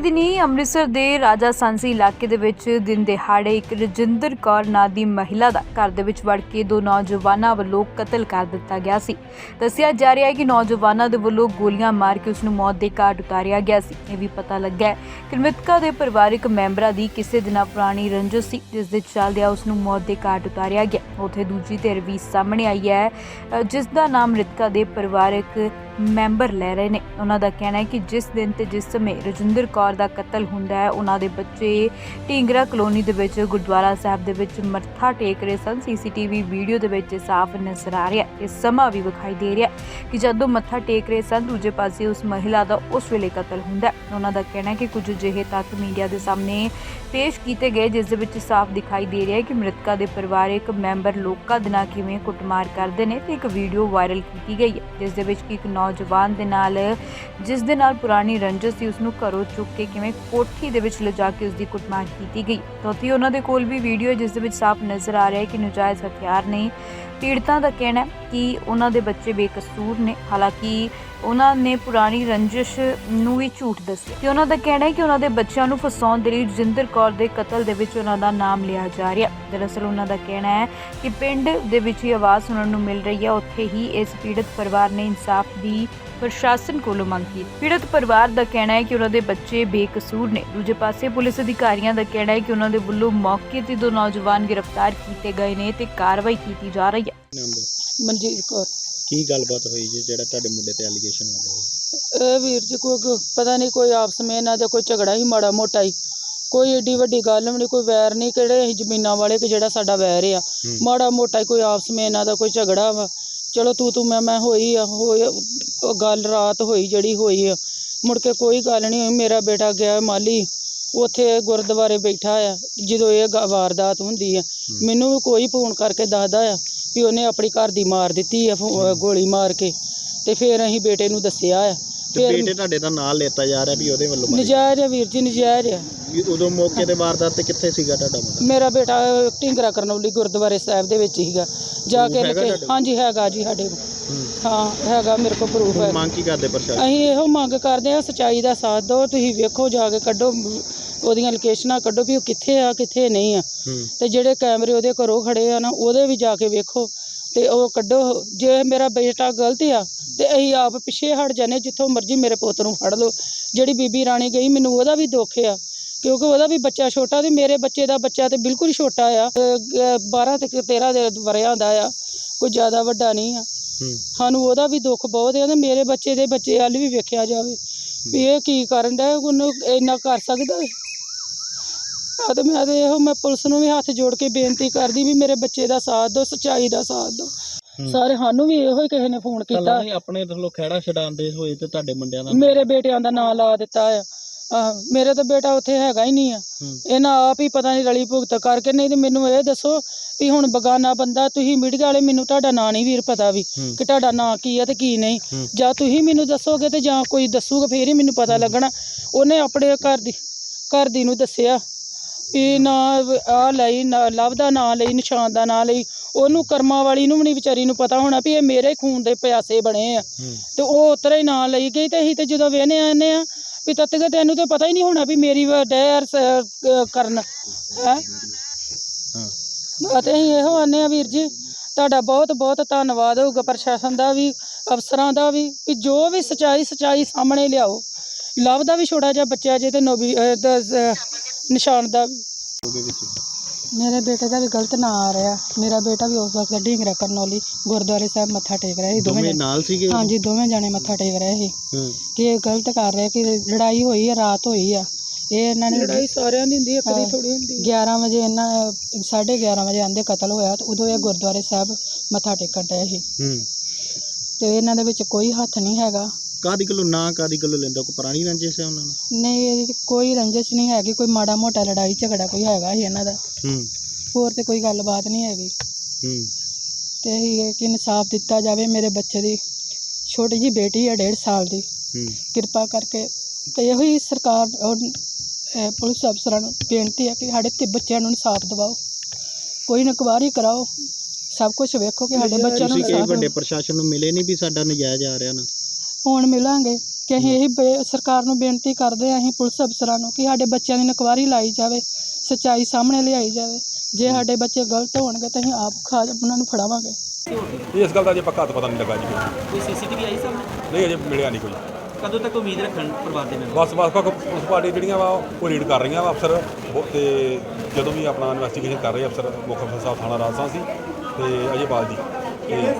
ਦਿਨੀ ਅੰਮ੍ਰਿਤਸਰ ਦੇ ਰਾਜਾ ਸਾਂਸੀ ਇਲਾਕੇ ਦੇ ਵਿੱਚ ਦਿਨ ਦਿਹਾੜੇ ਇੱਕ ਰਜਿੰਦਰ ਕੌਰ ਨਾਂ ਦੀ ਮਹਿਲਾ ਦਾ ਘਰ ਦੇ ਵਿੱਚ ਵੜ ਕੇ ਦੋ ਨੌਜਵਾਨਾਂ ਵੱਲੋਂ ਕਤਲ ਕਰ ਦਿੱਤਾ ਗਿਆ ਸੀ। ਦੱਸਿਆ ਜਾ ਰਿਹਾ ਹੈ ਕਿ ਨੌਜਵਾਨਾਂ ਦੇ ਵੱਲੋਂ ਗੋਲੀਆਂ ਮਾਰ ਕੇ ਉਸ ਨੂੰ ਮੌਤ ਦੇ ਘਾਟ ਉਤਾਰਿਆ ਗਿਆ ਸੀ। ਇਹ ਵੀ ਪਤਾ ਲੱਗਾ ਕਿ ਮ੍ਰਿਤਕਾ ਦੇ ਪਰਿਵਾਰਕ ਮੈਂਬਰਾਂ ਦੀ ਕਿਸੇ ਦਿਨਾਂ ਪੁਰਾਣੀ ਰੰਜਿਸ਼ ਸੀ ਜਿਸ ਦੇ ਚੱਲਦਿਆਂ ਉਸ ਨੂੰ ਮੌਤ ਦੇ ਘਾਟ ਉਤਾਰਿਆ ਗਿਆ। ਉੱਥੇ ਦੂਜੀ ਧਿਰ ਵੀ ਸਾਹਮਣੇ ਆਈ ਹੈ ਅ, ਜਿਸ ਦਾ ਨਾਮ ਮ੍ਰਿਤਕਾ ਦੇ ਪਰਿਵਾਰਕ ਮੈਂਬਰ ਲੈ ਰਹੇ ਨੇ। ਉਹਨਾਂ ਦਾ ਕਹਿਣਾ ਹੈ ਕਿ ਜਿਸ ਦਿਨ ਤੇ ਜਿਸ ਸਮੇਂ ਰਜਿੰਦਰ ਕੌਰ ਦਾ ਕਤਲ ਹੁੰਦਾ ਹੈ, ਉਹਨਾਂ ਦੇ ਬੱਚੇ ਢੀਂਗਰਾ ਕਲੋਨੀ ਦੇ ਵਿੱਚ, ਗੁਰਦੁਆਰਾ ਸਾਹਿਬ ਦੇ ਵਿੱਚ ਮੱਥਾ ਟੇਕ ਰਹੇ ਸਨ। ਸੀਸੀਟੀਵੀ ਵੀਡੀਓ ਦੇ ਵਿੱਚ ਸਾਫ਼ ਨਜ਼ਰ ਆ ਰਿਹਾ ਹੈ। ਸਮਾਂ ਵੀ ਵਿਖਾਈ ਦੇ ਰਿਹਾ ਹੈ ਕਿ ਜਦੋਂ ਮੱਥਾ ਟੇਕ ਰਹੇ ਸਨ, ਦੂਜੇ ਪਾਸੇ ਉਸ ਮਹਿਲਾ ਦਾ ਉਸ ਵੇਲੇ ਕਤਲ ਹੁੰਦਾ ਉਹਨਾਂ ਦਾ ਕਹਿਣਾ ਹੈ ਕਿ ਕੁਝ ਅਜਿਹੇ ਤੱਥ ਮੀਡੀਆ ਦੇ ਸਾਹਮਣੇ ਪੇਸ਼ ਕੀਤੇ ਗਏ, ਜਿਸ ਦੇ ਵਿੱਚ ਸਾਫ਼ ਦਿਖਾਈ ਦੇ ਰਿਹਾ ਹੈ ਕਿ ਮ੍ਰਿਤਕਾ ਦੇ ਪਰਿਵਾਰਕ ਮੈਂਬਰ ਲੋਕਾਂ ਦੇ ਨਾਲ ਕਿਵੇਂ ਕੁੱਟਮਾਰ ਕਰਦੇ ਨੇ ਤੇ ਇੱਕ ਵੀਡੀਓ ਵਾਇਰਲ ਕੀਤੀ ਗਈ ਹੈ, ਜਿਸ ਦੇ ਵਿੱਚ ਕਿ ਇੱਕ ਨੌਜਵਾਨ ਦੇ ਨਾਲ, ਜਿਸ ਦੇ ਨਾਲ ਪੁਰਾਣੀ ਰੰਜਿਸ਼ ਸੀ ਉਸ ਨੂੰ ਘਰੋਂ ਚੁੱਕ ਕੇ ਕਿਵੇਂ ਕੋਠੀ ਦੇ ਵਿੱਚ ਲਿਜਾ ਕੇ ਉਸ ਦੀ ਕੁੱਟਮਾਰ ਕੀਤੀ ਗਈ। ਉੱਥੇ ਉਹਨਾਂ ਦੇ ਕੋਲ ਵੀ ਵੀਡੀਓ ਹੈ, ਜਿਸ ਦੇ ਵਿੱਚ ਸਾਫ਼ ਨਜ਼ਰ ਆ ਰਿਹਾ ਹੈ ਕਿ ਨਜਾਇਜ਼ ਹਥਿਆਰ ਨੇ ਪੀੜਤਾਂ ਦਾ ਕਹਿਣਾ ਹੈ ਕਿ ਉਹਨਾਂ ਦੇ ਬੱਚੇ ਬੇਕਸੂਰ ਨੇ। ਹਾਲਾਂਕਿ ਉਹਨਾਂ ਨੇ ਪੁਰਾਣੀ ਰੰਜਿਸ਼ ਨੂੰ ਵੀ ਝੂਠ ਦੱਸਿਆ। ਤੇ ਉਹਨਾਂ ਦਾ ਕਹਿਣਾ ਹੈ ਕਿ ਉਹਨਾਂ ਦੇ ਬੱਚਿਆਂ ਨੂੰ ਫਸਾਉਣ ਦੇ ਲਈ ਰਜਿੰਦਰ ਕੌਰ ਦੇ ਕਤਲ ਦੇ ਵਿੱਚ ਉਹਨਾਂ ਦਾ ਨਾਮ ਲਿਆ ਜਾ ਰਿਹਾ ਦਰਅਸਲ ਉਹਨਾਂ ਦਾ ਕਹਿਣਾ ਹੈ ਕਿ ਪਿੰਡ ਦੇ ਵਿੱਚ ਹੀ ਆਵਾਜ਼ ਸੁਣਨ ਨੂੰ ਮਿਲ ਰਹੀ ਹੈ। ਉੱਥੇ ਹੀ ਇਸ ਪੀੜਤ ਪਰਿਵਾਰ ਨੇ ਇਨਸਾਫ ਦੀ ਪ੍ਰਸ਼ਾਸਨ ਕੋਲੋਂ ਮੰਗ ਕੀਤੀ। ਪੀੜਤ ਪਰਿਵਾਰ ਦਾ ਕਹਿਣਾ ਹੈ ਕਿ ਉਹਨਾਂ ਦੇ ਬੱਚੇ ਬੇਕਸੂਰ ਨੇ। ਦੂਜੇ ਪਾਸੇ ਪੁਲਿਸ ਅਧਿਕਾਰੀਆਂ ਦਾ ਕਹਿਣਾ ਹੈ ਕਿ ਉਹਨਾਂ ਦੇ ਵੱਲੋਂ ਮੌਕੇ ਤੇ ਦੋ ਨੌਜਵਾਨ ਗ੍ਰਿਫਤਾਰ ਕੀਤੇ ਗਏ ਨੇ ਤੇ ਕਾਰਵਾਈ ਕੀਤੀ ਜਾ ਰਹੀ ਹੈ। ਨਾਮ ਮਨਜੀਤ ਕੌਰ। ਕੀ ਗੱਲਬਾਤ ਹੋਈ ਜੀ ਜਿਹੜਾ ਤੁਹਾਡੇ ਮੁੰਡੇ ਤੇ ਐਲੀਗੇਸ਼ਨ ਲੱਗ ਰਿਹਾ? ਇਹ ਵੀਰ ਜੀ ਕੋਈ ਕੋਈ ਪਤਾ ਨਹੀਂ ਕੋਈ ਆਪਸ ਵਿੱਚ ਇਹਨਾਂ ਦਾ ਕੋਈ ਝਗੜਾ ਹੀ ਮਾੜਾ ਮੋਟਾ ਹੀ। ਕੋਈ ਏਡੀ ਵੱਡੀ ਗੱਲ ਵੀ ਨਹੀਂ ਕੋਈ ਵੈਰ ਨਹੀਂ ਕਿਹੜੇ ਅਸੀਂ ਜ਼ਮੀਨਾਂ ਵਾਲੇ ਕਿ ਜਿਹੜਾ ਸਾਡਾ ਵੈਰ ਆ। ਹੂੰ। ਮਾੜਾ ਮੋਟਾ ਹੀ ਕੋਈ ਆਪਸ ਵਿੱਚ ਇਹਨਾਂ ਦਾ ਕੋਈ ਝਗੜਾ ਵਾ। ਚਲੋ ਤੂੰ ਤੂੰ ਮੈਂ ਮੈਂ ਹੋਈ ਆ ਹੋਈ ਉਹ ਗੱਲ ਰਾਤ ਹੋਈ ਜਿਹੜੀ ਹੋਈ ਆ। ਮੁੜ ਕੇ ਕੋਈ ਗੱਲ ਨਹੀਂ ਹੋਈ ਮੇਰਾ ਬੇਟਾ ਗਿਆ ਮਾਲੀ ਉੱਥੇ ਗੁਰਦੁਆਰੇ ਬੈਠਾ ਆ ਜਦੋਂ ਇਹ ਗ- ਵਾਰਦਾਤ ਹੁੰਦੀ ਆ। ਮੈਨੂੰ ਵੀ ਕੋਈ ਫੋਨ ਕਰਕੇ ਦੱਸਦਾ ਆ ਵੀ ਉਹਨੇ ਆਪਣੀ ਘਰ ਦੀ ਮਾਰ ਦਿੱਤੀ ਆ ਫੋ- ਗੋਲੀ ਮਾਰ ਕੇ। ਤੇ ਫਿਰ ਅਸੀਂ ਬੇਟੇ ਨੂੰ ਦੱਸਿਆ ਆ। ਤੇ ਫਿਰ ਬੇਟੇ ਤੁਹਾਡੇ ਦਾ ਨਾਂ ਲੈਤਾ ਜਾ ਰਿਹਾ ਵੀ ਉਹਦੇ ਵੱਲੋਂ ਮਾਰੀ ਨਜਾਇਜ਼ ਆ ਵੀਰ ਜੀ ਨਜਾਇਜ਼ ਆ। ਵੀ ਉਦੋਂ ਮੌਕੇ ਤੇ ਵਾਰਦਾਤ ਤੇ ਕਿੱਥੇ ਸੀਗਾ ਤੁਹਾਡਾ ਮੁੰਡਾ? ਮੇਰਾ ਬੇਟਾ ਢਿੰਗਰਾ ਕਰਨੌਲੀ ਗੁਰਦੁਆਰੇ ਸਾਹਿਬ ਦੇ ਵਿੱਚ ਹੀਗਾ ਜਾ ਕੇ ਹੈਗਾ ਲੁਕੇ ਤੁਹਾਡੇ ਕੋਲ? ਹਾਂਜੀ ਹੈਗਾ ਜੀ ਸਾਡੇ ਕੋਲ। ਹੂੰ ਹੈਗਾ ਮੇਰੇ ਕੋਲ ਪ੍ਰੂਫ ਹੈ। ਮੰਗ ਕੀ ਕਰਦੇ ਪ੍ਰਸ਼ਾਸਨ? ਅਸੀਂ ਇਹੋ ਮੰਗ ਕਰਦੇ ਹਾਂ ਸਚਾਈ ਦਾ ਸਾਥ ਦਿਓ ਤੁਸੀਂ ਵੇਖੋ ਜਾ ਕੇ ਕੱਢੋ ਉਹਦੀਆਂ ਲੋਕੇਸ਼ਨਾਂ ਕੱਢੋ ਵੀ ਉਹ ਕਿੱਥੇ ਆ ਕਿੱਥੇ ਨਹੀਂ ਆ। ਹੂੰ। ਤੇ ਜਿਹੜੇ ਕੈਮਰੇ ਉਹਦੇ ਘਰੋਂ ਖੜੇ ਆ ਨਾ ਉਹਦੇ ਵੀ ਜਾ ਕੇ ਵੇਖੋ ਤੇ ਉਹ ਕੱਢੋ। ਜੇ ਮੇਰਾ ਬੇਟਾ ਗਲਤ ਆ ਤੇ ਅਸੀਂ ਆਪ ਪਿੱਛੇ ਹਟ ਜਾਂਦੇ ਜਿੱਥੋਂ ਮਰਜ਼ੀ ਮੇਰੇ ਪੁੱਤ ਨੂੰ ਫੜ ਲਓ। ਜਿਹੜੀ ਬੀਬੀ ਰਾਣੀ ਗਈ ਮੈਨੂੰ ਉਹਦਾ ਵੀ ਦੁੱਖ ਆ। ਕਿਉਂਕਿ ਉਹਦਾ ਵੀ ਬੱਚਾ ਛੋਟਾ ਤੇ ਮੇਰੇ ਬੱਚੇ ਦਾ ਬੱਚਾ ਤੇ ਬਿਲਕੁਲ ਹੀ ਛੋਟਾ ਆ। ਅਹ, ਗ- 12 ਤੇ 13 ਦੇ ਵਰਿਆਂ ਦਾ ਆ। ਕੋਈ ਜ਼ਿਆਦਾ ਵੱਡਾ ਨਹੀਂ ਆ। ਹੂੰ। ਸਾਨੂੰ ਉਹਦਾ ਵੀ ਦੁੱਖ ਬਹੁਤ ਆ ਤੇ ਮੇਰੇ ਬੱਚੇ ਦੇ ਬੱਚੇ ਵੱਲ ਵੀ ਵੇਖਿਆ ਜਾਵੇ। ਵੀ ਇਹ ਕੀ ਕਰਨ ਦਾ ਉਹਨੂੰ ਇੰਨਾ ਕਰ ਸਕਦਾ ਹੈ? ਆ ਤੇ ਮੈਂ ਤੇ ਇਹੋ ਮੈਂ ਪੁਲਿਸ ਨੂੰ ਵੀ ਹੱਥ ਜੋੜ ਕੇ ਬੇਨਤੀ ਕਰਦੀ ਵੀ ਮੇਰੇ ਬੱਚੇ ਦਾ ਸਾਥ ਦਿਓ ਸੱਚਾਈ ਦਾ ਸਾਥ ਦਿਓ। ਸਾਰੇ ਸਾਨੂੰ ਵੀ ਇਹੋ ਹੀ ਕਿਸੇ ਨੇ ਫੋਨ ਕੀਤਾ। ਆਪਣੇ ਵੱਲੋਂ ਖਹਿੜਾ ਛਡਾਉਂਦੇ ਹੋਏ ਤੇ ਤੁਹਾਡੇ ਮੁੰਡਿਆਂ ਦਾ ਮੇਰੇ ਬੇਟਿਆਂ ਦਾ ਨਾਂ ਲਾ ਦਿੱਤਾ ਆ। ਆਹ, ਮੇਰੇ ਤਾਂ ਬੇਟਾ ਉੱਥੇ ਹੈਗਾ ਹੀ ਨਹੀਂ ਆ। ਇਹਨਾਂ ਆਪ ਹੀ ਪਤਾ ਨਹੀਂ ਰਲੀ ਭੁਗਤ ਕਰਕੇ ਨਹੀਂ ਤੇ ਮੈਨੂੰ ਇਹ ਦੱਸੋ ਵੀ ਹੁਣ ਬਗਾਨਾ ਬੰਦਾ ਤੁਸੀਂ ਮੀਡੀਆ ਵਾਲੇ ਮੈਨੂੰ ਤੁਹਾਡਾ ਨਾਂ ਨਹੀਂ ਵੀਰ ਪਤਾ ਵੀ ਹੂੰ। ਕਿ ਤੁਹਾਡਾ ਨਾਂ ਕੀ ਹੈ ਤੇ ਕੀ ਨਹੀਂ। ਹੂੰ। ਜਾਂ ਤੁਸੀਂ ਮੈਨੂੰ ਦੱਸੋਗੇ ਤੇ ਜਾਂ ਕੋਈ ਦੱਸੂਗਾ ਫੇਰ ਹੀ ਮੈਨੂੰ ਪਤਾ ਲੱਗਣਾ। ਉਹਨੇ ਆਪਣੇ ਘਰ ਦੀ ਘਰ ਦੀ ਨੂੰ ਦੱਸਿਆ ਵੀ ਨਾ ਆ ਲਈ ਨਾ ਲਵ ਦਾ ਨਾਂ ਲਈ ਨਿਸ਼ਾਨ ਦਾ ਨਾਂ ਲਈ। ਉਹਨੂੰ ਕਰਮਾਂ ਵਾਲੀ ਨੂੰ ਵੀ ਨਹੀਂ ਵਿਚਾਰੀ ਨੂੰ ਪਤਾ ਹੋਣਾ ਵੀ ਇਹ ਮੇਰੇ ਖੂਨ ਦੇ ਪਿਆਸੇ ਬਣੇ ਆ। ਤੇ ਉਹ ਉਤਰਾ ਹੀ ਨਾਂ ਲਈ ਗਈ ਤੇ ਅਸੀਂ ਤੇ ਜਦੋਂ ਵੇਹਨੇ ਆਨੇ ਆ ਵੀ ਤੱਤ ਕਿ ਤੈਨੂੰ ਤੇ ਪਤਾ ਹੀ ਨਹੀਂ ਹੋਣਾ ਵੀ ਮੇਰੀ ਡੈਰ ਕਰਨ ਹੈ? ਅਤੇ ਅਸੀਂ ਇਹੋ ਆਨੇ ਆ ਵੀਰ ਜੀ। ਤੁਹਾਡਾ ਬਹੁਤ ਬਹੁਤ ਧੰਨਵਾਦ ਹੋਊਗਾ ਪ੍ਰਸ਼ਾਸਨ ਦਾ ਵੀ ਅਫਸਰਾਂ ਦਾ ਵੀ ਕਿ ਜੋ ਵੀ ਸਚਾਈ ਸਚਾਈ ਸਾਹਮਣੇ ਲਿਆਓ। ਲਵ ਦਾ ਵੀ ਛੋਟਾ ਜਿਹਾ ਬੱਚਾ ਜੇ ਤੇ ਨੋਬੀ ਨਿਸ਼ਾਨ ਦਾ ਵੀ। ਮੇਰੇ ਬੇਟੇ ਦਾ ਵੀ ਗਲਤ ਨਾਂ ਆ ਰਿਹਾ। ਮੇਰਾ ਬੇਟਾ ਵੀ ਉਸ ਵਕਤ ਢੀਂਗਰਾ ਕਰਨੌਲੀ ਗੁਰਦੁਆਰੇ ਸਾਹਿਬ ਮੱਥਾ ਟੇਕ ਰਿਹਾ ਸੀ। ਦੋਵੇਂ ਦੋਵੇਂ ਜਣੇ ਨਾਲ ਸੀਗੇ? ਹਾਂਜੀ ਦੋਵੇਂ ਜਣੇ ਮੱਥਾ ਟੇਕ ਰਹੇ ਸੀ। ਕਿ ਇਹ ਗਲਤ ਕਰ ਰਿਹਾ ਕਿ ਲੜਾਈ ਹੋਈ ਹੈ ਰਾਤ ਹੋਈ ਆ। ਇਹ ਇਹਨਾਂ ਨੇ ਲੜਾਈ ਸਾਰਿਆਂ ਦੀ ਹੁੰਦੀ ਹੈ। ਕਦੀ ਥੋੜੀ ਹੁੰਦੀ 11 ਵਜੇ ਇਹਨਾਂ 11:30 ਵਜੇ ਆਂਦੇ ਕਤਲ ਹੋਇਆ ਤੇ ਉਦੋਂ ਇਹ ਗੁਰਦੁਆਰੇ ਸਾਹਿਬ ਮੱਥਾ ਟੇਕਣ ਡਏ ਸੀ। ਹੂੰ। ਤੇ ਇਹਨਾਂ ਦੇ ਵਿੱਚ ਕੋਈ ਹੱਥ ਨਹੀਂ ਹੈਗਾ। ਕਾਦੀ ਕੋਲੋਂ ਨਾ ਕਾਦੀ ਕੋਲੋਂ ਲੈਂਦਾ? ਕੋਈ ਪੁਰਾਣੀ ਰੰਜਿਸ਼ ਹੈ ਉਹਨਾਂ ਨੂੰ ਨਹੀਂ ਇਹਦੀ ਤੇ ਕੋਈ ਰੰਜਿਸ਼ ਨਹੀਂ ਹੈਗੀ ਕੋਈ ਮਾੜਾ ਮੋਟਾ ਲੜਾਈ ਝਗੜਾ ਕੋਈ ਹੈਗਾ ਸੀ ਇਹਨਾਂ ਦਾ। ਹੂੰ। ਹੋਰ ਤੇ ਕੋਈ ਗੱਲਬਾਤ ਨਹੀਂ ਹੈਗੀ। ਹੂੰ। ਤੇ ਇਹ ਹੈ ਕਿ ਇਨਸਾਫ ਦਿੱਤਾ ਜਾਵੇ ਮੇਰੇ ਬੱਚੇ ਦੀ। ਛੋਟੀ ਜੀ ਬੇਟੀ ਹੈ 1.5 ਸਾਲ ਦੀ। ਹੂੰ। ਕਿਰਪਾ ਕਰਕੇ ਤੇ ਇਹੋ ਹੀ ਸਰਕਾਰ ਔਰ ਅਹ, ਪੁਲਿਸ ਅਫਸਰਾਂ ਨੂੰ ਬੇਨਤੀ ਹੈ ਕਿ ਸਾਡੇ ਤੇ ਬੱਚਿਆਂ ਨੂੰ ਇਨਸਾਫ ਦਿਵਾਓ। ਕੋਈ ਨਕਵਾਰੀ ਕਰਾਓ। ਸਭ ਕੁਝ ਵੇਖੋ ਕਿ ਸਾਡੇ ਬੱਚਿਆਂ ਨੂੰ ਤੁਸੀਂ ਕਈ ਇਨਸਾਫ ਵੱਡੇ ਪ੍ਰਸ਼ਾਸਨ ਨੂੰ ਮਿਲੇ ਨਹੀਂ ਵੀ ਸਾਡਾ ਨਜਾਇਜ਼ ਆ ਰਿਹਾ ਨਾ। ਹੁਣ ਮਿਲਾਂਗੇ ਕਿ ਅਸੀਂ ਇਹ ਬੇ- ਸਰਕਾਰ ਨੂੰ ਬੇਨਤੀ ਕਰਦੇ ਹਾਂ ਅਸੀਂ ਪੁਲਿਸ ਅਫਸਰਾਂ ਨੂੰ ਕਿ ਸਾਡੇ ਬੱਚਿਆਂ ਦੀ ਨਕਵਾਰੀ ਲਾਈ ਜਾਵੇ ਸੱਚਾਈ ਸਾਹਮਣੇ ਲਿਆਈ ਜਾਵੇ। ਜੇ ਸਾਡੇ ਬੱਚੇ ਗਲਤ ਹੋਣਗੇ ਤਾਂ ਅਸੀਂ ਆਪ ਖਾ ਉਹਨਾਂ ਨੂੰ ਫੜਾਵਾਂਗੇ। ਇਸ ਗੱਲ ਦਾ ਜੇ ਪੱਕਾ ਤਾਂ ਪਤਾ ਨਹੀਂ ਲੱਗਾ ਜੀ। ਕੋਈ। ਕੋਈ ਸੀਸੀਟੀਵੀ ਆਈ ਸਾਹਮਣੇ? ਨਹੀਂ ਅਜੇ ਮਿਲਿਆ ਨਹੀਂ ਕੋਈ। ਕਦੋਂ ਤੱਕ ਉਮੀਦ ਰੱਖਣ ਪਰਿਵਾਰ ਦੇ ਮੈਂਬਰ? ਬਸ ਬਸ ਪੁਲਿਸ ਪਾਰਟੀ ਜਿਹੜੀਆਂ ਵਾ ਉਹ ਰੀਡ ਕਰ ਰਹੀਆਂ ਵਾ ਅਫਸਰ। ਉਹ ਤੇ ਜਦੋਂ ਵੀ ਆਪਣਾ ਇਨਵੈਸਟੀਗੇਸ਼ਨ ਕਰ ਰਹੇ ਅਫਸਰ ਮੁੱਖ ਅਫਸਰ ਸਾਹਿਬ ਥਾਣਾ ਰਾਜਸਥਾਨ ਸੀ ਤੇ ਅਜੇ ਪਾਲ ਜੀ। ਤੇ